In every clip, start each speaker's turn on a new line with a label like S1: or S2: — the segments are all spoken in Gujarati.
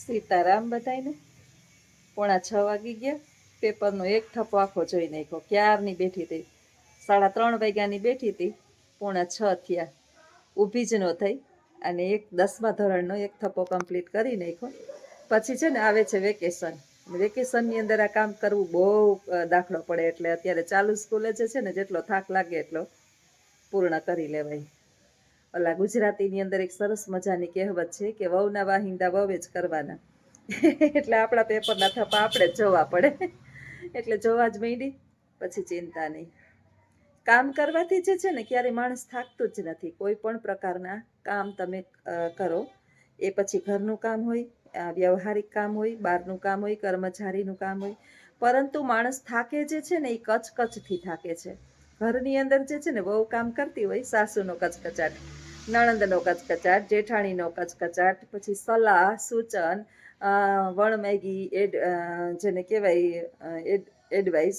S1: સીતારામ બધાયને? પોણા છ વાગી ગયા. પેપરનો એક થપ્પો આખો જોઈ નાખ્યો. ક્યારની બેઠી હતી? સાડા ત્રણ વાગ્યાની બેઠી હતી. પોણા છ થયા. ઊભી જ ન થઈ. અને એક દસમા ધોરણનો એક થપ્પો કમ્પ્લીટ કરી નાખ્યો. પછી છે ને આવે છે વેકેશન. વેકેશનની અંદર આ કામ કરવું બહુ દાખલો પડે એટલે અત્યારે ચાલુ સ્કૂલે જે છે ને જેટલો થાક લાગે એટલો પૂર્ણ કરી લેવાય. ઓલા ગુજરાતીની અંદર એક સરસ મજાની કહેવત છે કે વહુના વાહિંદા વહુ જ કરવાના. એટલે આપણા પેપરના થપ્પા આપણે જ જોવા પડે. એટલે જોવા જ માંડી, પછી ચિંતા નહીં. કામ કરવાથી જે છે ને ક્યારેય માણસ થાકતું જ નથી. કોઈ પણ પ્રકારના કામ તમે કરો, એ પછી ઘરનું કામ હોય વ્યવહારિક કામ હોય, બહારનું કામ હોય, કર્મચારીનું કામ હોય. પરંતુ માણસ થાકે જે છે ને એ કચકચથી થાકે છે. ઘરની અંદર જે છે ને વહુ કામ કરતી હોય, સાસુનો કચકચાટ. નણંદનો કચકચાટ જેઠાણીનો કચકચાટ પછી સલાહ, સૂચન વણમેગી એડ જેને કહેવાય એડ, એડવાઇસ.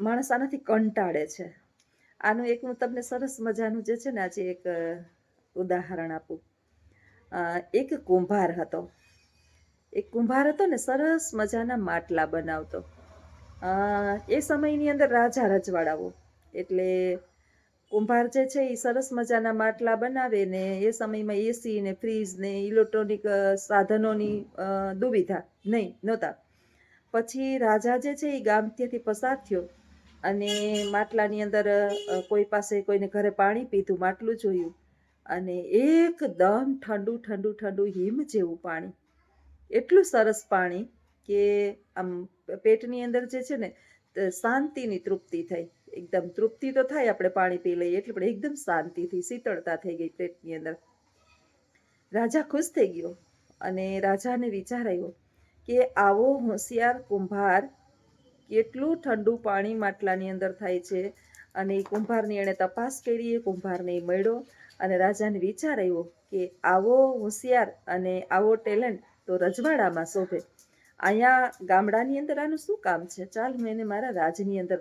S1: માણસ આનાથી કંટાળે છે. આનું એક હું તમને સરસ મજાનું જે છે ને આજે એક ઉદાહરણ આપું. એક કુંભાર હતો. એક કુંભાર હતો ને સરસ મજાના માટલા બનાવતો. એ સમયની અંદર રાજા રજવાડાઓ. એટલે કુંભાર જે છે એ સરસ મજાના માટલા બનાવે ને એ સમયમાં એસી ને ફ્રીજ ને ઇલેક્ટ્રોનિક સાધનોની દુવિધા નહીં, નહોતા. પછી રાજા જે છે એ ગામથી પસાર થયો અને માટલાની અંદર કોઈ પાસે કોઈને ઘરે પાણી પીધું, માટલું જોયું અને એકદમ ઠંડુ ઠંડુ ઠંડુ હિમ જેવું પાણી. એટલું સરસ પાણી કે આમ પેટની અંદર જે છે ને શાંતિની તૃપ્તિ થઈ. એકદમ તૃપ્તિ તો થાય આપણે પાણી પી લઈએ એટલે પણ એકદમ શાંતિથી શીતળતા થઈ ગઈ પેટની અંદર. રાજા ખુશ થઈ ગયો અને રાજાને વિચાર કે આવો હોશિયાર કુંભાર કેટલું ઠંડુ પાણી માટલાની અંદર થાય છે અને એ કુંભારની એણે તપાસ કરી, એ કુંભારને મળ્યો અને રાજાને વિચાર કે આવો હોશિયાર અને આવો ટેલેન્ટ તો રજવાડામાં શોભે. અહીંયા ગામડાની અંદર આનું શું કામ છે? ચાલ, હું એને મારા રાજની અંદર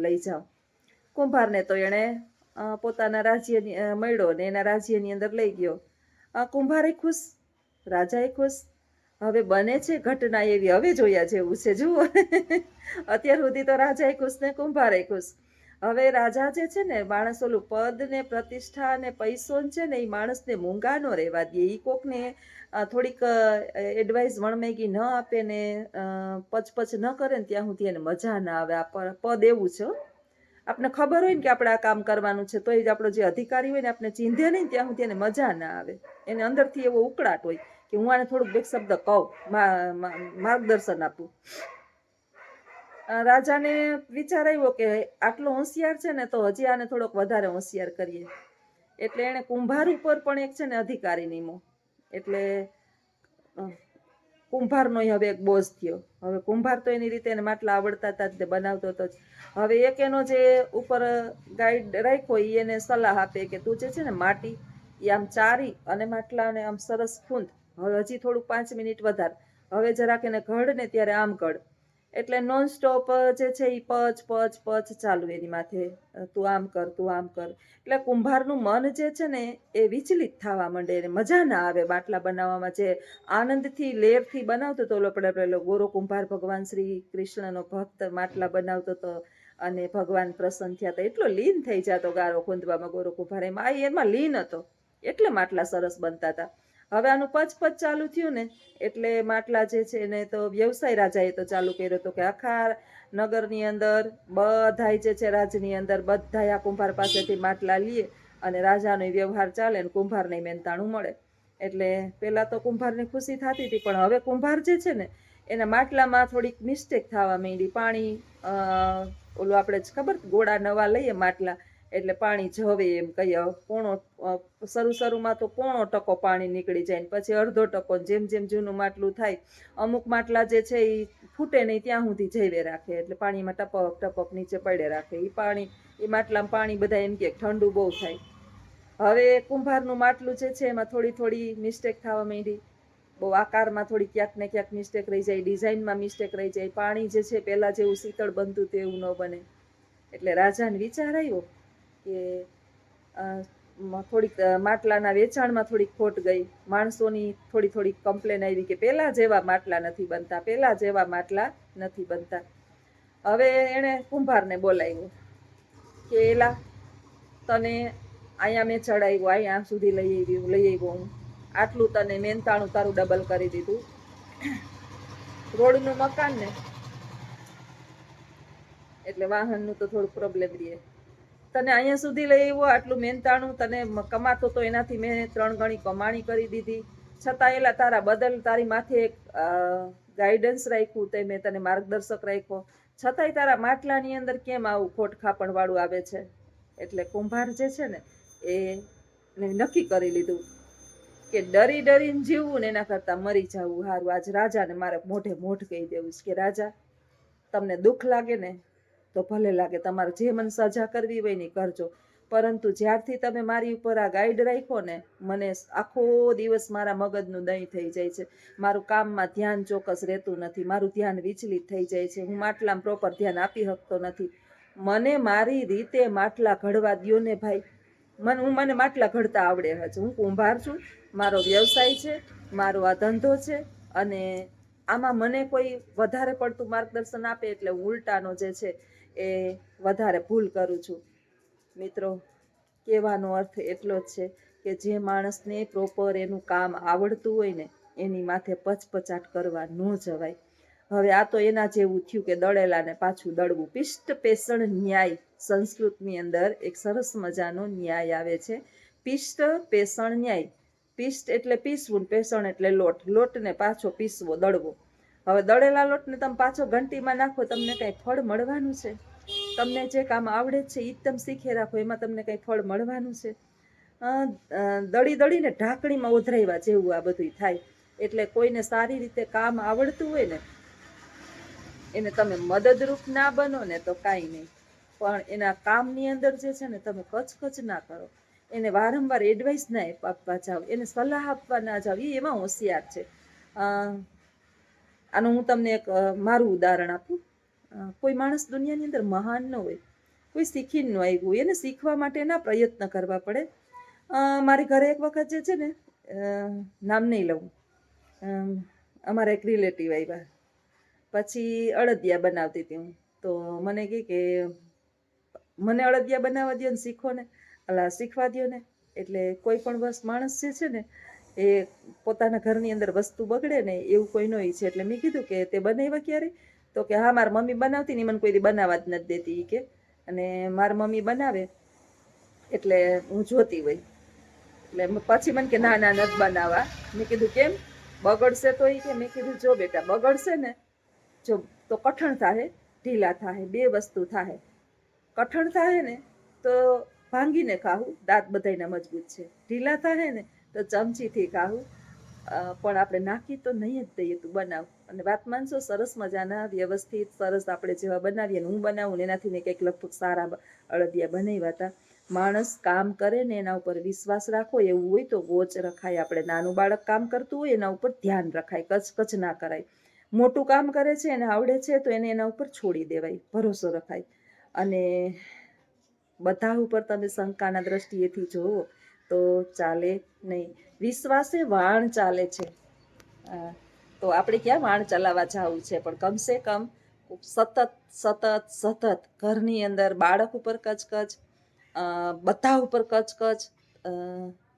S1: લઈ જાઉં. કુંભારને તો એણે પોતાના રાજ્યની મળ્યો ને એના રાજ્યની અંદર લઈ ગયો. કુંભારે ખુશ, રાજાએ ખુશ. હવે બને છે ઘટના એવી, હવે જોયા જેવું છે, જુઓ. અત્યાર સુધી તો રાજાએ ખુશ ને કુંભારે ખુશ. હવે રાજા જે છે ને માણસ ઓલું પદ ને પ્રતિષ્ઠા ને પૈસો છે ને, એ માણસને મૂંગા નો રહેવા દે. એ કોકને થોડીક એડવાઇસ વણમેગી ન આપે ને પચપચ ન કરે ને, ત્યાં સુધી એને મજા ના આવે. આ પદ એવું છે આપણે ખબર હોય ને કે આપણે આ કામ કરવાનું છે તોય જ આપણો જે અધિકારી હોય ને આપણે ચીંધે નહીં ત્યાં સુધી એને મજા ના આવે. એને અંદરથી એવો ઉકળાટ હોય કે હું આને થોડુંક બે શબ્દ કહું માર્ગદર્શન આપું. રાજાને વિચાર આવ્યો કે આટલો હોશિયાર છે ને તો હજી આને થોડોક વધારે હોશિયાર કરીએ. એટલે એણે કુંભાર ઉપર પણ એક છે ને અધિકારી નિમો. એટલે કુંભારનો હવે એક બોઝ થયો. હવે કુંભાર તો એની રીતે એને માટલા આવડતા હતા તે બનાવતો હતો હવે એક એનો જે ઉપર ગાઈડ રાખ્યો એ એને સલાહ આપે કે તું જે છે ને માટી એ આમ ચારી અને માટલાને આમ સરસ ખૂંદ. હવે હજી થોડુંક પાંચ મિનિટ વધાર. હવે જરાક એને ઘડ ને ત્યારે આમ ઘડ. એટલે નોન સ્ટોપ જે છે એ પચ પચ પચ ચાલુ એની માથે. તું આમ કર, તું આમ કર. એટલે કુંભારનું મન જે છે ને, એ વિચલિત થવા માંડે એને મજા ના આવે બાટલા બનાવવામાં. જે આનંદથી, લેરથી બનાવતો હતો ઓલો પેલો ગોરો કુંભાર ભગવાન શ્રી કૃષ્ણનો ભક્ત માટલા બનાવતો હતો અને ભગવાન પ્રસન્ન થયા હતા એટલો લીન થઈ જતો ગારો ખૂંદવામાં ગોરો કુંભાર. એમાં એમાં લીન હતો. એટલે માટલા સરસ બનતા હતા. હવે આનું પચ પચ ચાલુ થયું ને, એટલે માટલા જે છે એને તો વ્યવસાય રાજાએ તો ચાલુ કર્યો હતો કે આખા નગરની અંદર બધાય જે છે રાજની અંદર બધાય આ કુંભાર પાસેથી માટલા લઈએ અને રાજાનો વ્યવહાર ચાલે ને કુંભારને મહેનતાણું મળે. એટલે પહેલાં તો કુંભારની ખુશી થતી હતી, પણ હવે કુંભાર જે છે ને, એના માટલામાં થોડીક મિસ્ટેક થવા માંડી. પાણી ઓલું આપણે ખબર, ગોળા નવા લઈએ માટલા એટલે પાણી જવે એમ કહીએ પોણો શરૂ શરૂમાં તો પોણો ટકો પાણી નીકળી જાય ને પછી અડધો ટકો જેમ જેમ જૂનું માટલું થાય, અમુક માટલા જે છે એ ફૂટે નહીં ત્યાં સુધી જઈવે રાખે, એટલે પાણીમાં ટપક ટપક નીચે પડે રાખે. એ પાણી એ માટલામાં પાણી બધા એમ કે ઠંડુ બહુ થાય. હવે કુંભારનું માટલું જે છે એમાં થોડી થોડી મિસ્ટેક થવા માંડી. બહુ આકારમાં થોડી ક્યાંક ને ક્યાંક મિસ્ટેક રહી જાય ડિઝાઇનમાં મિસ્ટેક રહી જાય. પાણી જે છે પહેલાં જેવું શીતળ બનતું તેવું ન બને. એટલે રાજાને વિચાર આવ્યો કે થોડીક માટલાના વેચાણમાં થોડીક ખોટ ગઈ. માણસોની થોડી થોડી કમ્પ્લેન આવી કે પહેલાં જેવા માટલા નથી બનતા પહેલાં જેવા માટલા નથી બનતા. હવે એણે કુંભારને બોલાવ્યો કે, એલા, તને અહીંયા મેં ચડાવ્યું, અહીંયા સુધી લઈ આવ્યું, લઈ આવ્યો હું. આટલું તને મહેનતાણું તારું ડબલ કરી દીધું. રોડનું મકાન ને. એટલે વાહનનું તો થોડું પ્રોબ્લેમ રહે. તને અહીંયા સુધી લઈ આવ્યો, આટલું મહેનતાણું તને કમાતો તો એનાથી મેં ત્રણ ગણી કમાણી કરી દીધી. છતાં એલા તારા બદલ તારી માથે એક ગાઈડન્સ રાખ્યું તે મેં તને માર્ગદર્શક રાખ્યો. છતાંય તારા માટલાની અંદર કેમ આવું ખોટ ખાપણવાળું આવે છે? એટલે કુંભાર જે છે ને, એ નક્કી કરી લીધું કે ડરી ડરીને જીવવું ને એના કરતાં મરી જવું સારું આજ રાજાને મારે મોઢે મોઢ કહી દેવું છે કે, રાજા, તમને દુઃખ લાગે ને તો ભલે લાગે તમારે જે મને સજા કરવી હોય ને કરજો. પરંતુ જ્યારથી તમે મારી ઉપર આ ગાઈડ રાખો ને, મને આખો દિવસ મારા મગજનું દહીં થઈ જાય છે. મારું કામમાં ધ્યાન ચોક્કસ રહેતું નથી. મારું ધ્યાન વિચલિત થઈ જાય છે. હું માટલામાં પ્રોપર ધ્યાન આપી શકતો નથી. મને મારી રીતે માટલા ઘડવા દ્યો ને ભાઈ. મને, હું, મને માટલા ઘડતા આવડે હજુ હું કુંભાર છું. મારો વ્યવસાય છે. મારો આ ધંધો છે. અને આમાં મને કોઈ વધારે પડતું માર્ગદર્શન આપે એટલે ઉલટાનો જે છે એ વધારે ભૂલ કરું છું. મિત્રો, કહેવાનો અર્થ એટલો જ છે કે જે માણસને પ્રોપર એનું કામ આવડતું હોય ને, એની માથે પચપચાટ કરવા ન જવાય. હવે આ તો એના જેવું થયું કે દળેલાને પાછું દળવું. પિષ્ટ પેષણ ન્યાય સંસ્કૃતની અંદર એક સરસ મજાનો ન્યાય આવે છે. પિષ્ટ પેષણ ન્યાય. પિષ્ટ એટલે પીસવું પેષણ એટલે લોટ. લોટને પાછો પીસવો, દળવો. હવે દળેલા લોટને તમે પાછો ઘંટીમાં નાખો, તમને કંઈ ફળ મળવાનું છે? તમને જે કામ આવડે છે એ તમે શીખી રાખો, એમાં તમને કંઈ ફળ મળવાનું છે. દળી દળીને ઢાંકણીમાં ઉધરાવ્યા જેવું આ બધું થાય. એટલે કોઈને સારી રીતે કામ આવડતું હોય ને, એને તમે મદદરૂપ ના બનો ને તો કાંઈ નહીં. પણ એના કામની અંદર જે છે ને, તમે કચકચ ના કરો. એને વારંવાર એડવાઇસ ના આપ- આપવા જાઓ એને સલાહ આપવા ના જાઓ એ એમાં હોશિયાર છે. આનું હું તમને એક મારું ઉદાહરણ આપું. કોઈ માણસ દુનિયાની અંદર મહાન ન હોય કોઈ શીખીને ન આવ્યું હોય એને શીખવા માટેના પ્રયત્ન કરવા પડે. મારી ઘરે એક વખત જે છે ને નામ નહીં લઉં. અમ, અમારા એક રિલેટિવ આવ્યા. પછી અડદિયા બનાવતી હતી હું. તો મને કહે કે મને અડદિયા બનાવવા દો ને શીખો ને. અલા શીખવા દો ને. એટલે કોઈ પણ બસ માણસ જે છે ને એ પોતાના ઘરની અંદર વસ્તુ બગડે ને એવું કોઈ ન ઈચ્છે એટલે મેં કીધું કે તે બનાવ્યા ક્યારે? તો કે, હા, મારી મમ્મી બનાવતી ને મને કોઈ દી બનાવવા જ નથી દેતી કે. અને મારી મમ્મી બનાવે, એટલે હું જોતી હોય એટલે પછી મને કે, ના ના, નથી બનાવવા. મેં કીધું, કેમ? બગડશે તો એ કે. મેં કીધું, જો બેટા, બગડશે ને, જો, તો કઠણ થાય ઢીલા થાય બે વસ્તુ થાય કઠણ થાય ને, તો ભાંગીને ખાવું દાંત બધાયના મજબૂત છે. ઢીલા થાય ને, તો ચમચીથી ખાવું પણ આપણે નાખી તો નહીં જ દઈએ તું બનાવ. અને વાત માનશો, સરસ મજાના વ્યવસ્થિત, સરસ આપણે જેવા બનાવીએ હું બનાવું ને એનાથી ને કંઈક લગભગ સારા અળદિયા બનાવ્યા હતા. માણસ કામ કરે ને એના ઉપર વિશ્વાસ રાખો, એવું હોય તો વોચ રખાય. આપણે નાનું બાળક કામ કરતું હોય એના ઉપર ધ્યાન રખાય કચકચ ના કરાય. મોટું કામ કરે છે એને આવડે છે તો એને એના ઉપર છોડી દેવાય, ભરોસો રખાય. અને બધા ઉપર તમે શંકાના દ્રષ્ટિએથી જોવો તો ચાલે નહીં. વિશ્વાસે વાણ ચાલે છે. તો આપણે ક્યાં વાણ ચલાવવા જવું છે? પણ કમસે કમ સતત સતત સતત ઘરની અંદર બાળક ઉપર કચકચ બધા ઉપર કચકચ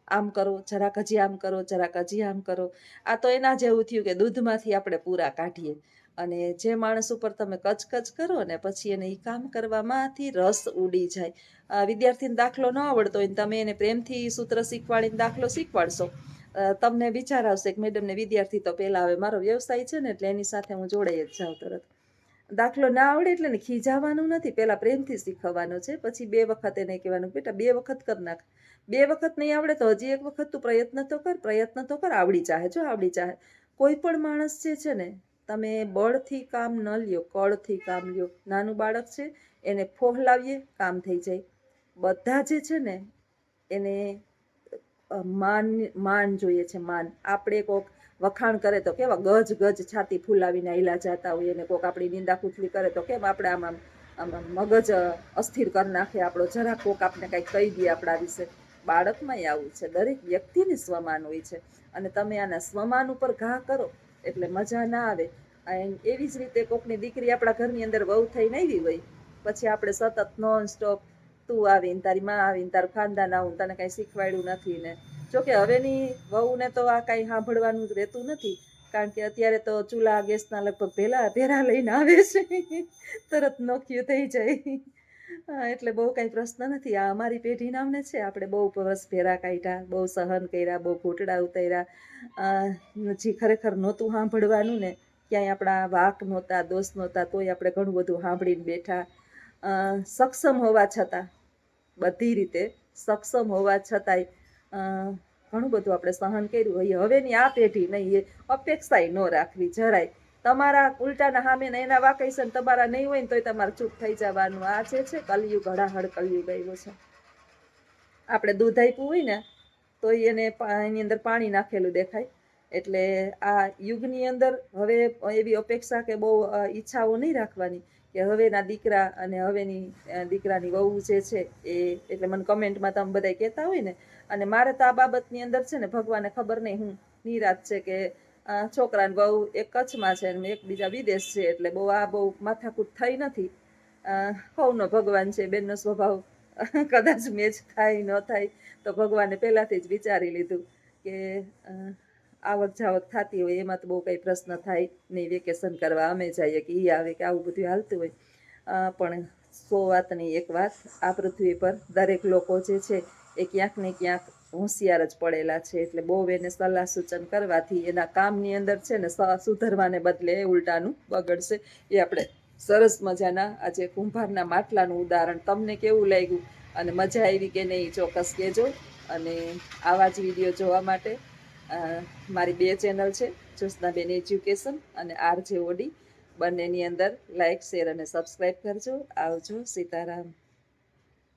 S1: આમ કરો, જરાક હજી આમ કરો, જરાક હજી આમ કરો. આ તો એના જેવું થયું કે દૂધમાંથી આપણે પૂરા કાઢીએ. અને જે માણસ ઉપર તમે કચકચ કરો ને પછી એને એ કામ કરવામાંથી રસ ઉડી જાય. વિદ્યાર્થીને દાખલો ન આવડતો હોય તમે એને પ્રેમથી સૂત્ર શીખવાડીને દાખલો શીખવાડશો. તમને વિચાર આવશે કે મેડમને વિદ્યાર્થી તો પહેલાં હવે મારો વ્યવસાય છે ને એટલે એની સાથે હું જોડાઈ જ જાઉં તરત. દાખલો ના આવડે એટલે ને ખીજાવાનું નથી, પહેલાં પ્રેમથી શીખવવાનો છે, પછી બે વખત એને કહેવાનું બેટા બે વખત કર નાખ. બે વખત નહીં આવડે તો હજી એક વખત તું પ્રયત્ન તો કર, પ્રયત્ન તો કર, આવડી ચાહે જો આવડી ચાહે કોઈ પણ માણસ જે છે ને તમે બળથી કામ ન લ્યો, કળથી કામ લ્યો. નાનું બાળક છે, એને ફોહલાવીએ, કામ થઈ જાય. બધા જે છે ને, એને માન માન જોઈએ છે, માન. આપણે કોક વખાણ કરે તો કેવા ગજ ગજ છાતી ફૂલાવીને આયલા જતા હોય અને કોક આપણી નિંદા કૂથલી કરે તો કેમ આપણે આમ આમ મગજ અસ્થિર કરી નાખે આપણો? જરા કોક આપણે કંઈક કહી દઈએ આપણા વિશે. બાળકમાંય આવું છે. દરેક વ્યક્તિને સ્વમાન હોય છે. અને તમે આના સ્વમાન ઉપર ઘા કરો, એટલે મજા ના આવે. એવી જ રીતે કોકની દીકરી આપણા ઘરની અંદર વહુ થઈને આવી હોય, પછી આપણે સતત નોન સ્ટોપ તું આવીને, તારી માં આવીને, તારું ખાનદાન આવું, તને કાંઈ શીખવાડ્યું નથી ને. જોકે હવેની વહુને તો આ કાંઈ સાંભળવાનું જ રહેતું નથી, કારણ કે અત્યારે તો ચૂલા ગેસના લગભગ ભેલા, ભેરા લઈને આવે છે. તરત નોખ્યું થઈ જાય. એટલે બહુ કાંઈ પ્રશ્ન નથી. આ અમારી પેઢી નામને છે. આપણે બહુ વર્ષ ભેરા કાઢ્યા, બહુ સહન કર્યા, બહુ ઘૂંટડા ઉતાર્યા. જે ખરેખર નહોતું સાંભળવાનું ને. ક્યાંય આપણા વાક નહોતા, દોષ નહોતા, તોય આપણે ઘણું બધું સાંભળીને બેઠા. સક્ષમ હોવા છતાં, બધી રીતે સક્ષમ હોવા છતાંય ઘણું બધું આપણે સહન કર્યું હોય. હવેની આ પેઢી નહીં, એ અપેક્ષાય ન રાખવી, જરાય. તમારા ઉલટાના સામે એના વાકઈ છે તમારા નહીં હોય ને તોય તમારે ચૂપ થઈ જવાનું. આ જે છે, કલયુગ હળાહળ કલયુગ આવ્યો છે. આપણે દૂધ આપ્યું હોય ને તો એને એની અંદર પાણી નાખેલું દેખાય. એટલે આ યુગની અંદર હવે એવી અપેક્ષા કે બહુ ઈચ્છાઓ નહીં રાખવાની કે હવેના દીકરા અને હવેની દીકરાની વહુ જે છે એ, એટલે મને કમેન્ટમાં તમે બધા કહેતા હોય ને, અને મારે તો આ બાબતની અંદર છે ને ભગવાને ખબર નહીં, હું નિરાત છે કે છોકરાને વહુ એક કચ્છમાં છે અને એક બીજા વિદેશ છે, એટલે બહુ, આ બહુ માથાકૂટ થઈ નથી. હવનો ભગવાન છે, બેનનો સ્વભાવ કદાચ મેચ થાય, ન થાય, તો ભગવાને પહેલાંથી જ વિચારી લીધું કે આવક જાવક થતી હોય, એમાં તો બહુ કંઈ પ્રશ્ન થાય નહીં, વેકેશન કરવા અમે જઈએ કે એ આવે કે આવું બધું હાલતું હોય. પણ સો વાતની એક વાત, આ પૃથ્વી પર દરેક લોકો જે છે એ ક્યાંક ને ક્યાંક હોશિયાર જ પડેલા છે, એટલે બહુ એને સલાહ સૂચન કરવાથી એના કામની અંદર છે ને સુધરવાને બદલે ઉલટાનું બગડશે. એ આપણે સરસ મજાના આજે કુંભારના માટલાનું ઉદાહરણ તમને કેવું લાગ્યું? અને મજા આવી કે નહીં? ચોક્કસ કહેજો. અને આવા જ વીડિયો જોવા માટે મારી બે ચેનલ છે જ્યોત્સનાબેન એજ્યુકેશન અને આર જે ઓડી બંનેની અંદર લાઇક શેર અને સબસ્ક્રાઈબ કરજો. આવજો સીતારામ.